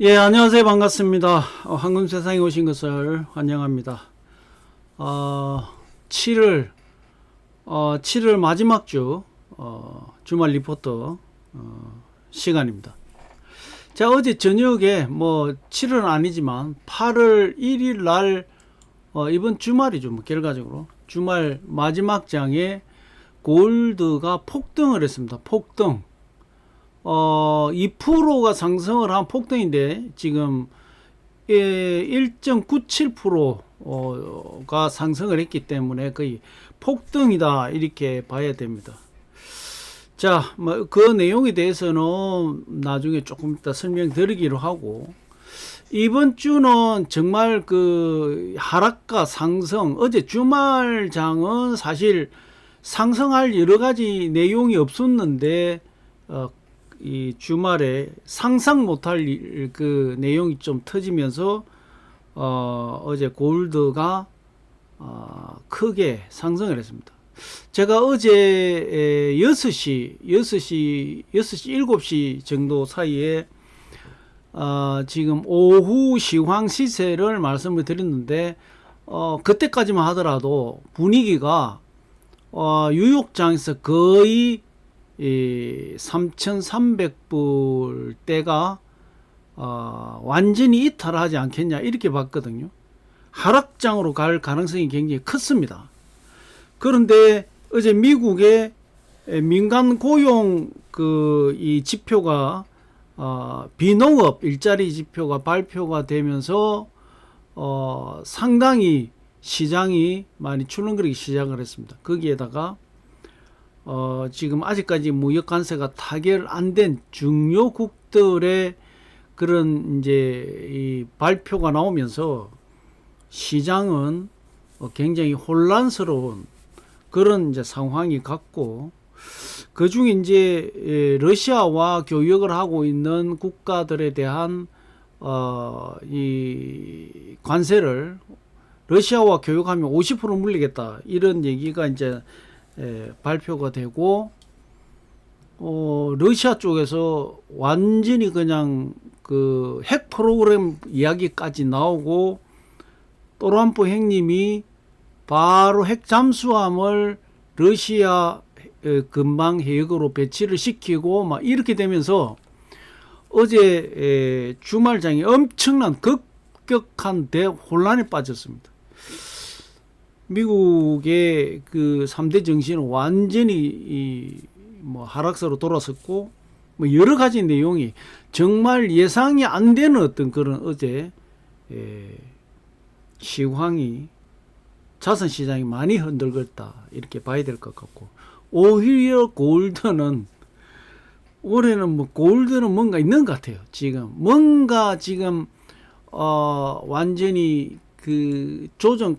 예, 안녕하세요. 반갑습니다. 어, 황금 세상에 오신 것을 환영합니다. 어, 7월, 어, 7월 마지막 주, 어, 주말 리포터, 어, 시간입니다. 자, 어제 저녁에 뭐 7월은 아니지만 8월 1일 날, 어, 이번 주말이죠. 뭐 결과적으로. 주말 마지막 장에 골드가 폭등을 했습니다. 폭등. 어, 2%가 상승을 한 폭등인데 지금 예, 1.97%가 상승을 했기 때문에 거의 폭등이다 이렇게 봐야 됩니다. 자, 뭐 그 내용에 대해서는 나중에 조금 이따 설명드리기로 하고 이번 주는 정말 그 하락과 상승 어제 주말장은 사실 상승할 여러 가지 내용이 없었는데 어, 이 주말에 상상 못할 일- 그 내용이 좀 터지면서 어, 어제 골드가 어, 크게 상승을 했습니다. 제가 어제 에, 6시, 6시, 6시, 7시 정도 사이에 어, 지금 오후 시황 시세를 말씀을 드렸는데 어, 그때까지만 하더라도 분위기가 어, 뉴욕장에서 거의 이 3,300불 대가 어, 완전히 이탈하지 않겠냐 이렇게 봤거든요. 하락장으로 갈 가능성이 굉장히 컸습니다. 그런데 어제 미국의 민간 고용 그 이 지표가 어, 비농업 일자리 지표가 발표가 되면서 어, 상당히 시장이 많이 출렁거리기 시작을 했습니다. 거기에다가 어, 지금 아직까지 무역 관세가 타결 안 된 중요국들의 그런 이제 이 발표가 나오면서 시장은 어, 굉장히 혼란스러운 그런 이제 상황이 갔고 그 중에 이제 예, 러시아와 교역을 하고 있는 국가들에 대한 어, 이 관세를 러시아와 교역하면 50% 물리겠다. 이런 얘기가 이제 에, 발표가 되고 어, 러시아 쪽에서 완전히 그냥 그 핵 프로그램 이야기까지 나오고 또람프 행님이 바로 핵 잠수함을 러시아 에, 근방 해역으로 배치를 시키고 막 이렇게 되면서 어제 에, 주말장에 엄청난 급격한 대혼란에 빠졌습니다. 미국의 그 3대 정신은 완전히 이 뭐 하락세로 돌아섰고 뭐 여러 가지 내용이 정말 예상이 안 되는 어떤 그런 어제 에, 시황이 자산 시장이 많이 흔들렸다. 이렇게 봐야 될 것 같고. 오히려 골드는 올해는 뭐 골드는 뭔가 있는 것 같아요. 지금 뭔가 지금 어 완전히 그 조정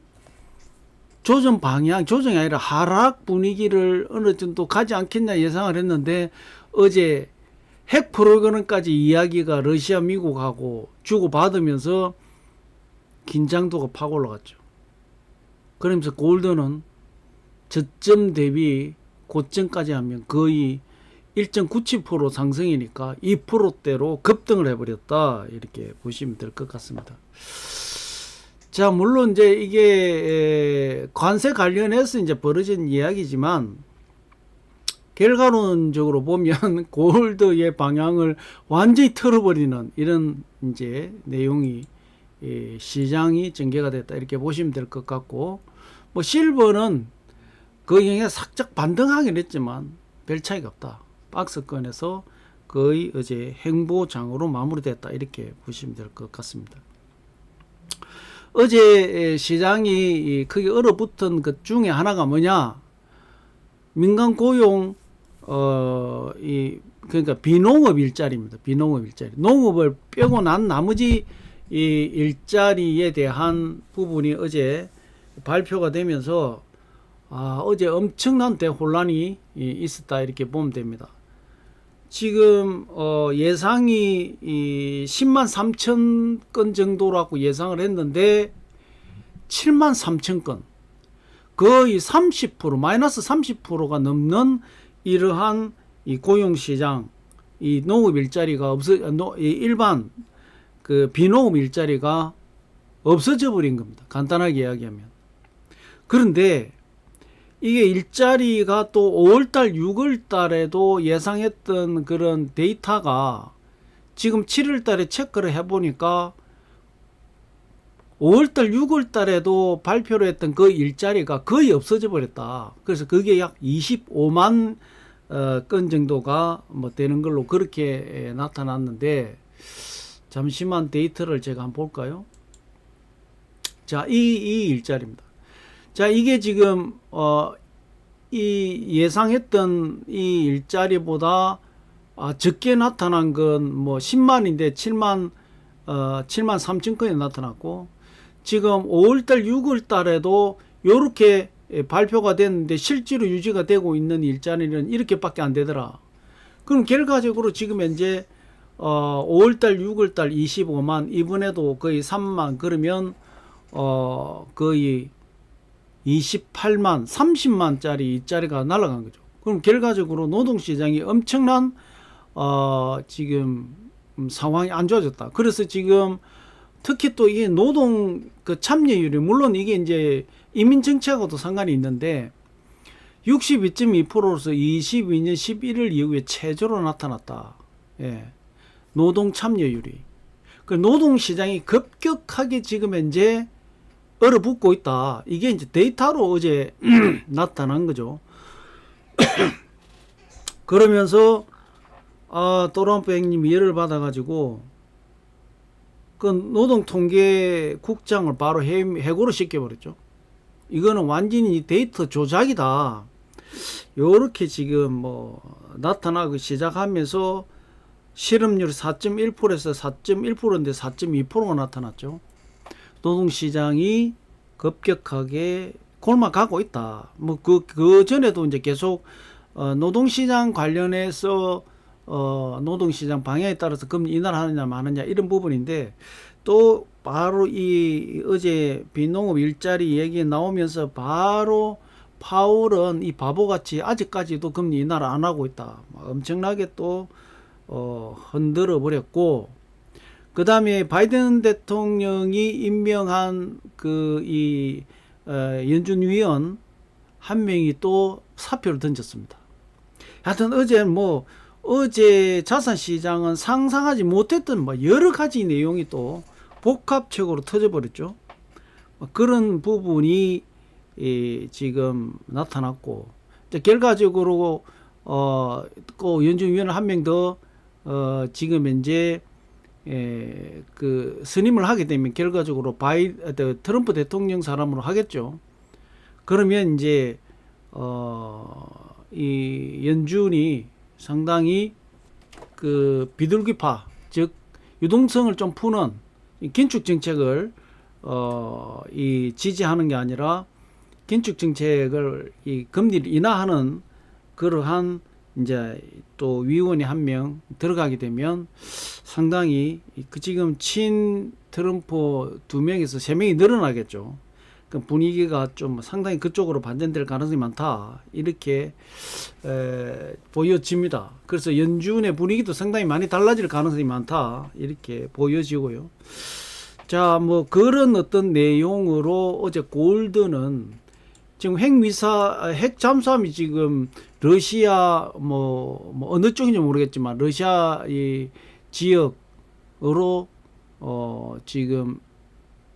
조정 방향, 조정이 아니라 하락 분위기를 어느 정도 가지 않겠냐 예상을 했는데 어제 핵 프로그램까지 이야기가 러시아, 미국하고 주고받으면서 긴장도가 팍 올라갔죠. 그러면서 골드는 저점 대비 고점까지 하면 거의 1.97% 상승이니까 2%대로 급등을 해버렸다. 이렇게 보시면 될 것 같습니다. 자, 물론 이제 이게 에, 관세 관련해서 이제 벌어진 이야기지만 결과론적으로 보면 골드의 방향을 완전히 틀어버리는 이런 이제 내용이 예, 시장이 전개가 됐다 이렇게 보시면 될 것 같고 뭐 실버는 그 영향에 살짝 반등하긴 했지만 별 차이가 없다. 박스권에서 거의 어제 행보장으로 마무리됐다 이렇게 보시면 될 것 같습니다. 어제 시장이 이 크게 얼어붙은 것 중에 하나가 뭐냐? 민간 고용 어 이 그러니까 비농업 일자리입니다. 비농업 일자리. 농업을 빼고 난 나머지 이 일자리에 대한 부분이 어제 발표가 되면서 아, 어제 엄청난 대혼란이 이 있었다 이렇게 보면 됩니다. 지금 어, 예상이 이 10만 3천 건 정도라고 예상을 했는데 7만 3천 건 거의 30% 마이너스 30%가 넘는 이러한 이 고용 시장 이 농업 일자리가 없어 일반 그 비농업 일자리가 없어져 버린 겁니다. 간단하게 이야기하면. 그런데 이게 일자리가 또 5월달, 6월달에도 예상했던 그런 데이터가 지금 7월달에 체크를 해보니까 5월달, 6월달에도 발표를 했던 그 일자리가 거의 없어져 버렸다. 그래서 그게 약 25만 어, 건 정도가 뭐 되는 걸로 그렇게 에, 나타났는데 잠시만 데이터를 제가 한번 볼까요? 자, 이, 이 일자리입니다. 자, 이게 지금 어, 이 예상했던 이 일자리보다 아, 적게 나타난 건 뭐 10만인데 7만 어, 7만 3천 건이 나타났고 지금 5월달, 6월달에도 요렇게 예, 발표가 됐는데 실제로 유지가 되고 있는 일자리는 이렇게밖에 안 되더라. 그럼 결과적으로 지금 현재 어, 5월달, 6월달 25만 이번에도 거의 3만 그러면 어, 거의 28만, 30만짜리 일자리가 날아간 거죠. 그럼 결과적으로 노동시장이 엄청난 어, 지금 음, 상황이 안 좋아졌다. 그래서 지금 특히 또이 노동 그 참여율이 물론 이게 이제 이민 정책하고도 상관이 있는데 62.2%로서 22년 11월 이후에 최저로 나타났다. 예. 노동 참여율이. 그 노동 시장이 급격하게 지금 현재 얼어붙고 있다. 이게 이제 데이터로 어제 나타난 거죠. 그러면서 아, 또람뱅님이 열을 받아가지고 그 노동통계국장을 바로 해, 해고를 시켜버렸죠. 이거는 완전히 데이터 조작이다. 요렇게 지금 뭐 나타나기 시작하면서 실업률 4.1%에서 4.1%인데 4.2%가 나타났죠. 노동시장이 급격하게 골마가고 있다. 뭐그그 전에도 이제 계속 어, 노동시장 관련해서 어, 노동시장 방향에 따라서 금리 인하하느냐 마느냐 이런 부분인데 또 바로 이 어제 비농업 일자리 얘기 나오면서 바로 파월은 이 바보같이 아직까지도 금리 인하를 안 하고 있다. 뭐 엄청나게 또 어, 흔들어 버렸고 그 다음에 바이든 대통령이 임명한 그이 어, 연준 위원 한 명이 또 사표를 던졌습니다. 하여튼 어제 뭐 어제 자산 시장은 상상하지 못했던 뭐 여러 가지 내용이 또 복합적으로 터져버렸죠. 뭐 그런 부분이 이 지금 나타났고 이제 결과적으로 어또 연준 위원 한 명 더 어 지금 현재 에, 그 선임을 하게 되면 결과적으로 바이 어, 트럼프 대통령 사람으로 하겠죠. 그러면 이제 어 이 연준이 상당히 그 비둘기파 즉 유동성을 좀 푸는 이 긴축 정책을 어 이 지지하는 게 아니라 긴축 정책을 이 금리를 인하하는 그러한 이제 또 위원이 한 명 들어가게 되면 상당히 그 지금 친 트럼프 두 명에서 세 명이 늘어나겠죠. 그 분위기가 좀 상당히 그쪽으로 반전될 가능성이 많다 이렇게 에, 보여집니다. 그래서 연준의 분위기도 상당히 많이 달라질 가능성이 많다 이렇게 보여지고요. 자, 뭐 그런 어떤 내용으로 어제 골드는 지금 핵미사 핵 잠수함이 지금 러시아 뭐, 뭐 어느 쪽인지 모르겠지만 러시아 이 지역으로 어 지금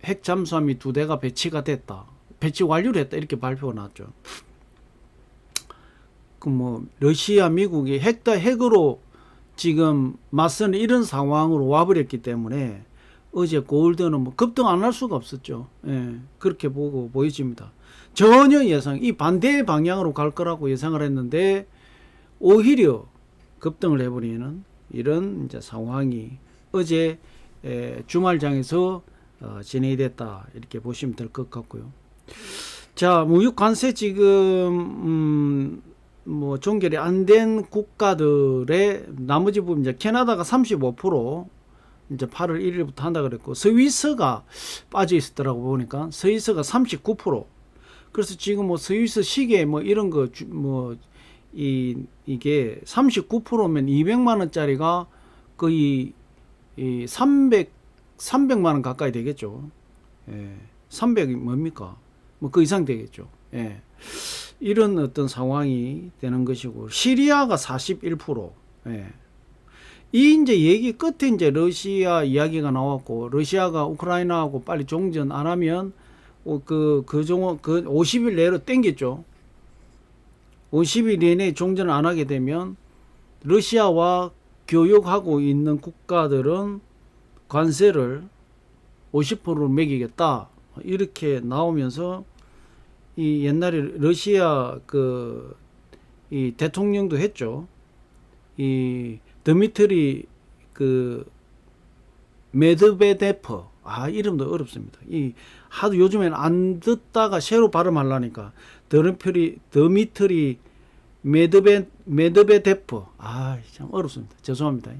핵 잠수함이 두 대가 배치가 됐다. 배치 완료를 했다. 이렇게 발표가 났죠. 그 뭐 러시아 미국이 핵 다 핵으로 지금 맞서는 이런 상황으로 와버렸기 때문에 어제 골드는 뭐 급등 안 할 수가 없었죠. 예, 그렇게 보고 보여집니다. 전혀 예상, 이 반대 방향으로 갈 거라고 예상을 했는데 오히려 급등을 해버리는 이런 이제 상황이 어제 에, 주말장에서 어, 진행이 됐다 이렇게 보시면 될 것 같고요. 자, 무역 관세 지금 음, 뭐 종결이 안 된 국가들의 나머지 부분 이제 캐나다가 35% 이제 8월 1일부터 한다 그랬고 스위스가 빠져 있었더라고 보니까 스위스가 39% 그래서 지금 뭐 스위스 시계 뭐 이런 거 뭐 이 이게 39%면 200만 원짜리가 거의 이 300 300만 원 가까이 되겠죠. 예. 300이 뭡니까? 뭐 그 이상 되겠죠. 예. 이런 어떤 상황이 되는 것이고 시리아가 41%. 예. 이 이제 얘기 끝에 이제 러시아 이야기가 나왔고 러시아가 우크라이나하고 빨리 종전 안 하면 어, 그 그 종그 그 50일 내로 땡겼죠. 50일 이내에 종전을 안 하게 되면 러시아와 교역하고 있는 국가들은 관세를 50%를 매기겠다. 이렇게 나오면서 이 옛날에 러시아 그 이 대통령도 했죠. 이 드미트리 그 메드베데프 아 이름도 어렵습니다. 이 하도 요즘에는 안 듣다가 새로 발음하려니까 드미트리 드미트리 메드베 메드베데프 아 참 어렵습니다. 죄송합니다.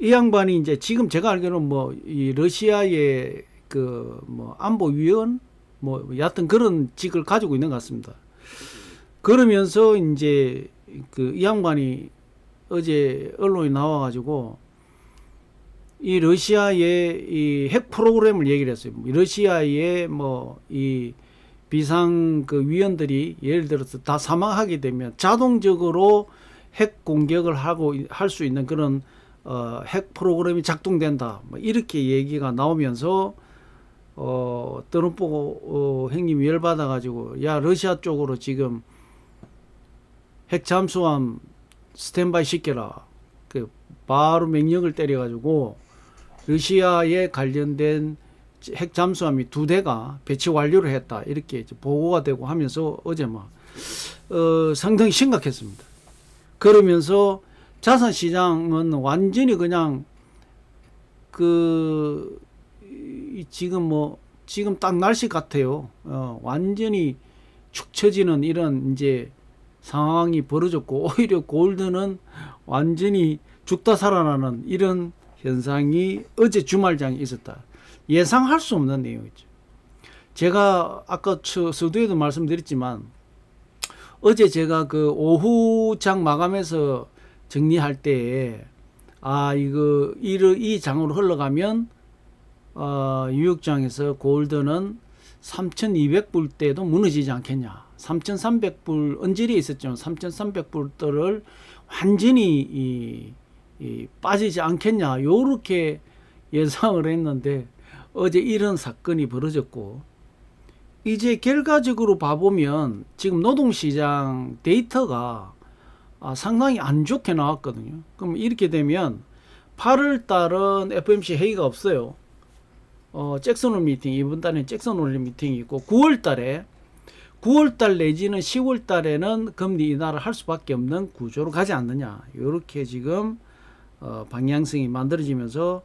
이 양반이 이제 지금 제가 알기로는 뭐 이 러시아의 그 뭐 안보위원 뭐 여하튼 그런 직을 가지고 있는 것 같습니다. 그러면서 이제 그 이 양반이 어제 언론에 나와가지고 이 러시아의 이 핵 프로그램을 얘기를 했어요. 러시아의 뭐 이 비상 그 위원들이 예를 들어서 다 사망하게 되면 자동적으로 핵 공격을 하고 할 수 있는 그런 어, 핵 프로그램이 작동된다. 뭐 이렇게 얘기가 나오면서 어, 트럼프 어, 형님이 열받아 가지고 야 러시아 쪽으로 지금 핵 잠수함 스탠바이 시켜라. 그 바로 명령을 때려 가지고 러시아에 관련된 핵 잠수함이 두 대가 배치 완료를 했다. 이렇게 이제 보고가 되고 하면서 어제 막 어, 상당히 심각했습니다. 그러면서 자산 시장은 완전히 그냥 그 이- 지금 뭐 지금 딱 날씨 같아요. 어, 완전히 축 처지는 이런 이제 상황이 벌어졌고 오히려 골드는 완전히 죽다 살아나는 이런 현상이 어제 주말장에 있었다. 예상할 수 없는 내용이죠. 제가 아까 저 서두에도 말씀드렸지만 어제 제가 그 오후장 마감해서 정리할 때에 아 이거 이 장으로 흘러가면 어, 뉴욕장에서 골드는 3,200불 때도 무너지지 않겠냐. 3,300불 언저리에 있었지만 3,300불대를 완전히 이, 이 빠지지 않겠냐. 요렇게 예상을 했는데 어제 이런 사건이 벌어졌고 이제 결과적으로 봐보면 지금 노동시장 데이터가 아, 상당히 안 좋게 나왔거든요. 그럼 이렇게 되면 8월 달은 FMC 회의가 없어요. 어, 잭슨홀 미팅, 이번 달에 잭슨홀 미팅이 있고 9월 달에 9월 달 내지는 10월 달에는 금리 인하를 할 수밖에 없는 구조로 가지 않느냐. 이렇게 지금 어, 방향성이 만들어지면서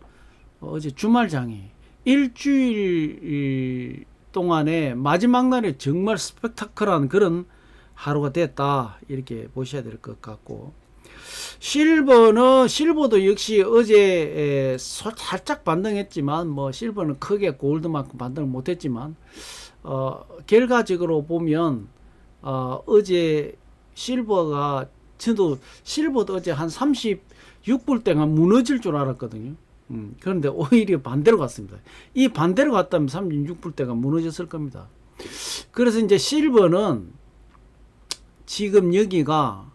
어제 주말장이 일주일 동안에 마지막 날에 정말 스펙타클한 그런 하루가 됐다. 이렇게 보셔야 될 것 같고. 실버는 실버도 역시 어제 에, 소- 살짝 반등했지만 뭐 실버는 크게 골드만큼 반등을 못했지만 어, 결과적으로 보면 어, 어제 실버가 저도 실버도 어제 한 36불 때가 무너질 줄 알았거든요. 음, 그런데 오히려 반대로 갔습니다. 이 반대로 갔다면 36불 때가 무너졌을 겁니다. 그래서 이제 실버는 지금 여기가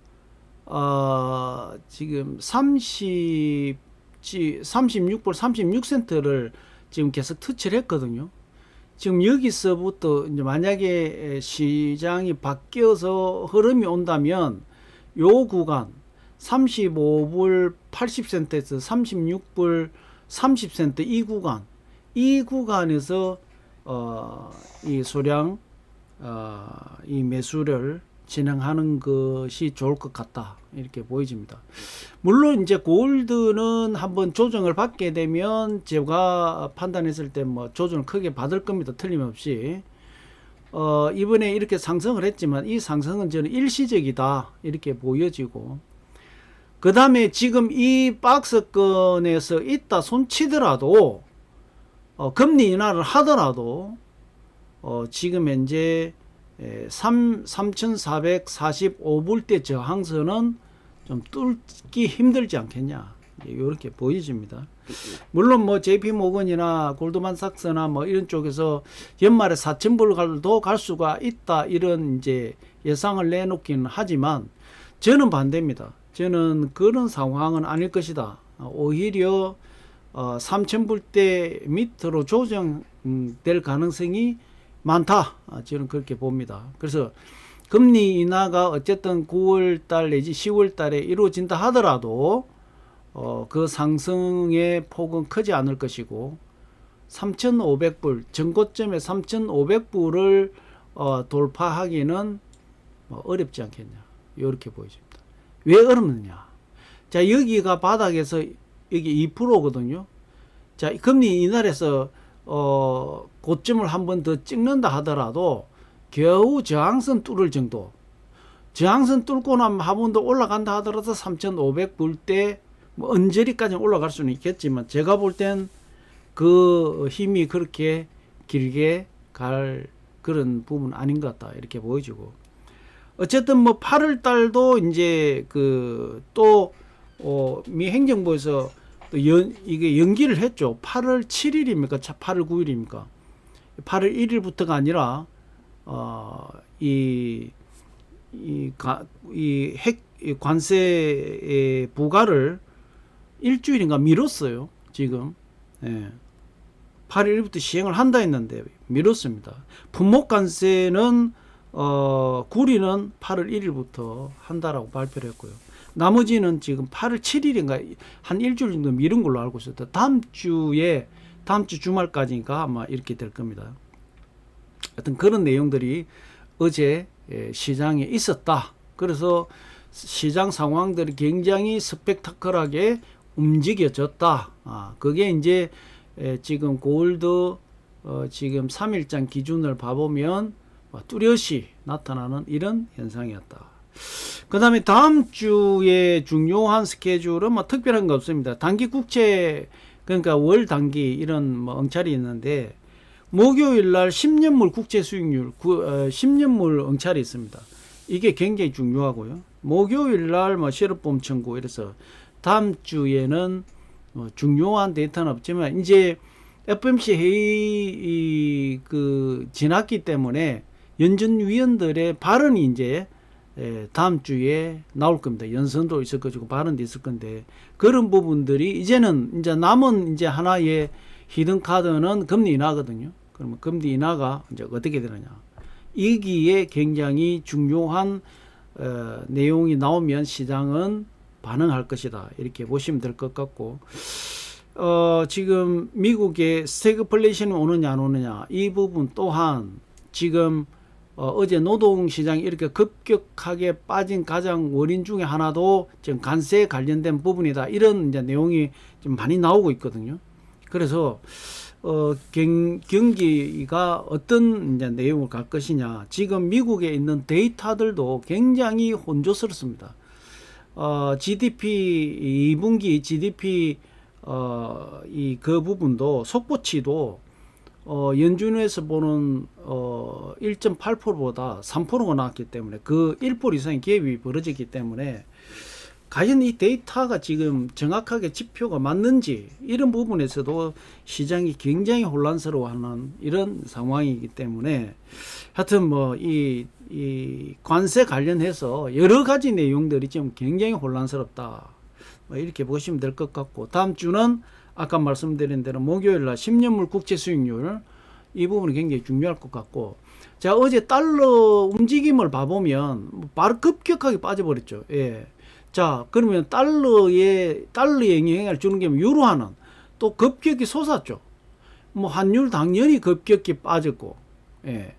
어, 지금 30, 36불 36센트를 지금 계속 터치를 했거든요. 지금 여기서부터 이제 만약에 시장이 바뀌어서 흐름이 온다면 요 구간 35불 80센트에서 36불 30센트 이 구간 이 구간에서 어, 이 소량 어, 이 매수를 진행하는 것이 좋을 것 같다 이렇게 보여집니다. 물론 이제 골드는 한번 조정을 받게 되면 제가 판단했을 때 뭐 조정을 크게 받을 겁니다. 틀림없이 어, 이번에 이렇게 상승을 했지만 이 상승은 저는 일시적이다 이렇게 보여지고 그 다음에 지금 이 박스권에서 있다 손치더라도 어, 금리 인하를 하더라도 어, 지금 현재 에, 3, 3,445불대 저항선은 좀 뚫기 힘들지 않겠냐. 이렇게 보여집니다. 물론 뭐 JP 모건이나 골드만삭스나 뭐 이런 쪽에서 연말에 4천 불도 갈 수가 있다 이런 이제 예상을 내놓기는 하지만 저는 반대입니다. 저는 그런 상황은 아닐 것이다. 어, 오히려 어, 3천 불대 밑으로 조정될 가능성이 많다. 아, 저는 그렇게 봅니다. 그래서 금리 인하가 어쨌든 9월 달 내지 10월 달에 이루어진다 하더라도 어, 그 상승의 폭은 크지 않을 것이고 3,500불 전고점에 3,500불을 어, 돌파하기는 뭐 어렵지 않겠냐 이렇게 보여집니다. 왜 어렵느냐? 자 여기가 바닥에서 여기 2%거든요. 자 금리 인하에서 어, 고점을 한 번 더 찍는다 하더라도 겨우 저항선 뚫을 정도. 저항선 뚫고 나면 한 번 더 올라간다 하더라도 3,500불대 뭐 언저리까지 올라갈 수는 있겠지만 제가 볼 땐 그 힘이 그렇게 길게 갈 그런 부분 아닌 것 같다 이렇게 보여지고 어쨌든 뭐 8월 달도 이제 그또 어, 미 행정부에서 또 연, 이게 연기를 했죠. 8월 7일입니까? 8월 9일입니까? 8월 1일부터가 아니라 어, 이, 이, 가, 이 핵, 이 관세의 부과를 일주일인가 미뤘어요. 지금. 예. 8월 1일부터 시행을 한다 했는데 미뤘습니다. 품목 관세는 어, 구리는 8월 1일부터 한다라고 발표를 했고요. 나머지는 지금 8월 7일인가 한 일주일 정도 미룬 걸로 알고 있었다. 다음 주에 다음 주 주말까지인가 아마 이렇게 될 겁니다. 하여튼 그런 내용들이 어제 예, 시장에 있었다. 그래서 시장 상황들이 굉장히 스펙타클하게 움직여졌다. 아, 그게 이제 에, 지금 골드 어, 지금 3일장 기준을 봐보면 뭐 뚜렷이 나타나는 이런 현상이었다. 그 다음에 다음 주에 중요한 스케줄은 뭐 특별한 거 없습니다. 단기 국채, 그러니까 월 단기 이런 뭐 엉찰이 있는데, 목요일 날 10년물 국채 수익률, 구, 어, 10년물 엉찰이 있습니다. 이게 굉장히 중요하고요. 목요일 날뭐 실업보험 청구 이래서 다음 주에는 뭐 중요한 데이터는 없지만 이제 FMC 회의 그 지났기 때문에 연준 위원들의 발언이 이제 예, 다음 주에 나올 겁니다. 연선도 있을 것이고 발언도 있을 건데 그런 부분들이 이제는 이제 남은 이제 하나의 히든 카드는 금리 인하거든요. 그러면 금리 인하가 이제 어떻게 되느냐? 이기에 굉장히 중요한 어, 내용이 나오면 시장은 반응할 것이다. 이렇게 보시면 될 것 같고 어, 지금 미국의 스태그플레이션이 오느냐 안 오느냐 이 부분 또한 지금 어, 어제 노동시장이 이렇게 급격하게 빠진 가장 원인 중에 하나도 지금 관세에 관련된 부분이다. 이런 이제 내용이 좀 많이 나오고 있거든요. 그래서 어, 경, 경기가 어떤 이제 내용을 갈 것이냐. 지금 미국에 있는 데이터들도 굉장히 혼조스럽습니다. 어, GDP 2분기 GDP 어, 이 그 부분도 속보치도 어, 연준에서 보는 어, 1.8%보다 3%가 나왔기 때문에 그 1% 이상의 갭이 벌어졌기 때문에 과연 이 데이터가 지금 정확하게 지표가 맞는지 이런 부분에서도 시장이 굉장히 혼란스러워하는 이런 상황이기 때문에 하여튼 뭐이 이 관세 관련해서 여러 가지 내용들이 지금 굉장히 혼란스럽다. 뭐 이렇게 보시면 될 것 같고 다음 주는 아까 말씀드린 대로 목요일 날 10년물 국채 수익률 이 부분이 굉장히 중요할 것 같고 자 어제 달러 움직임을 봐보면 뭐 바로 급격하게 빠져버렸죠. 예. 자 그러면 달러에 달러에 영향을 주는 게 유로화는 또 급격히 솟았죠. 뭐 환율 당연히 급격히 빠졌고 예.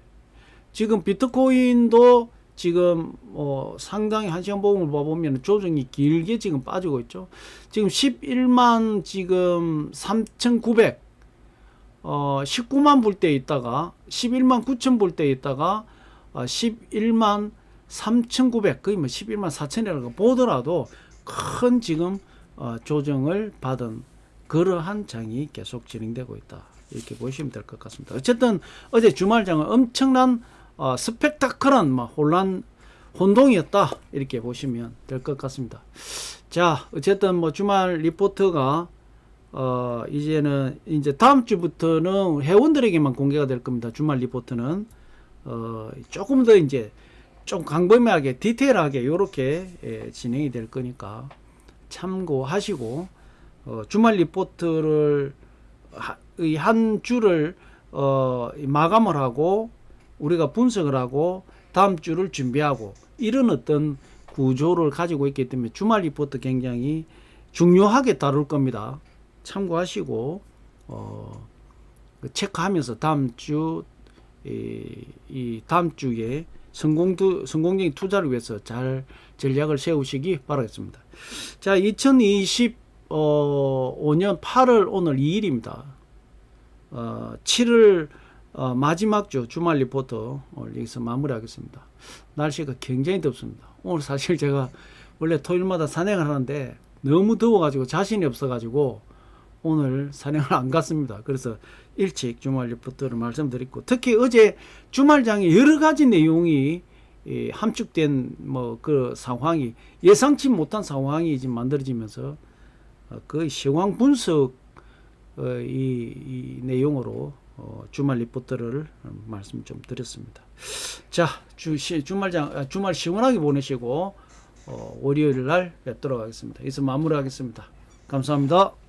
지금 비트코인도 지금 어 상당히 한 시간 보험을 봐보면 조정이 길게 지금 빠지고 있죠. 지금 11만 지금 3,900 어 19만 불때 있다가 11만 9천 불때 있다가 어 11만 3,900 거의 뭐 11만 4천이라고 보더라도 큰 지금 어 조정을 받은 그러한 장이 계속 진행되고 있다. 이렇게 보시면 될 것 같습니다. 어쨌든 어제 주말장은 엄청난 어, 스펙타클한 막 혼란 혼동이었다 이렇게 보시면 될 것 같습니다. 자 어쨌든 뭐 주말 리포트가 어 이제는 이제 다음 주부터는 회원들에게만 공개가 될 겁니다. 주말 리포트는 어 조금 더 이제 좀 광범위하게 디테일하게 이렇게 예, 진행이 될 거니까 참고하시고 어, 주말 리포트를 하- 이한 주를 어, 마감을 하고 우리가 분석을 하고 다음 주를 준비하고 이런 어떤 구조를 가지고 있기 때문에 주말 리포트 굉장히 중요하게 다룰 겁니다. 참고하시고 어, 그 체크하면서 다음 주 이, 이 다음 주에 성공 투, 성공적인 투자를 위해서 잘 전략을 세우시기 바라겠습니다. 자, 2025년 8월 오늘 2일입니다. 어, 7월 어, 마지막 주 주말 리포트 오늘 여기서 마무리하겠습니다. 날씨가 굉장히 덥습니다. 오늘 사실 제가 원래 토요일마다 산행을 하는데 너무 더워가지고 자신이 없어가지고 오늘 산행을 안 갔습니다. 그래서 일찍 주말 리포트를 말씀드렸고 특히 어제 주말장에 여러 가지 내용이 이 함축된 뭐 그 상황이 예상치 못한 상황이 지금 만들어지면서 어, 거의 시황 분석 어, 이, 이 내용으로 어, 주말 리포트를 말씀 좀 드렸습니다. 자, 주, 시, 주말장 아, 주말 시원하게 보내시고 어, 월요일 날 뵙도록 하겠습니다. 이서 마무리하겠습니다. 감사합니다.